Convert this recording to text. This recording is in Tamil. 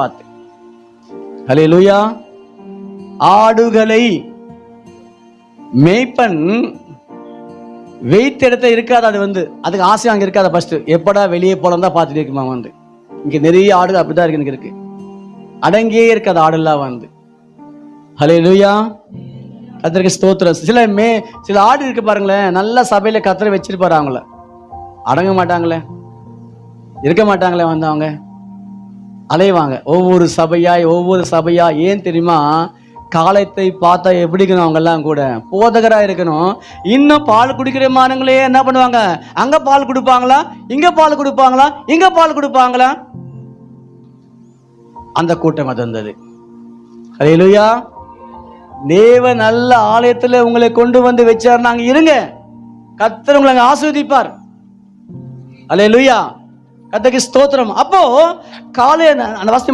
பார்த்து. ஹலே லூயா ஆடுகளை மேய்ப்பன் வெயிட் இடத்த இருக்காது அது வந்து. அதுக்கு ஆசை அங்கே இருக்காது ஃபர்ஸ்ட் எப்படா வெளியே போலாம் தான் பார்த்துட்டு இருக்குமா வந்து. இங்கே நிறைய ஆடுகள் அப்படிதான் இருக்கு எனக்கு இருக்கு. அடங்கியே இருக்காது ஆடுலாம் வந்து. ஹலே லூயா கத்திரிக்கு ஸ்தோத்திரம். சில மே சில ஆடு இருக்கு பாருங்களேன். நல்ல சபையில கத்திர வச்சிருப்பாரு அவங்கள. அடங்க மாட்டாங்களே. இருக்க மாட்டாங்களே வந்து அவங்க. அலைவாங்க. ஒவ்வொரு சபையாய் ஒவ்வொரு சபையா ஏன் தெரியுமா? காலத்தை பார்த்தா எப்படி இருக்கணும் அவங்க எல்லாம் கூட? போதகரா இருக்கணும். இன்னும் பால் குடிக்கிற மானங்களே என்ன பண்ணுவாங்க? அங்க பால் கொடுப்பாங்களா? இங்க பால் கொடுப்பாங்களா? இங்க பால் கொடுப்பாங்களா? அந்த கூட்டம் அது வந்தது. ஹalleluya. தேவ நல்ல ஆலயத்துல உங்களை கொண்டு வந்து வச்சார். நாங்க இருங்க. கத்தர் உங்களை ஆஸ்வதிப்பார் ஹalleluya. கர்த்தருக்கு ஸ்தோத்திரம் அப்போ காலை அந்த வசதி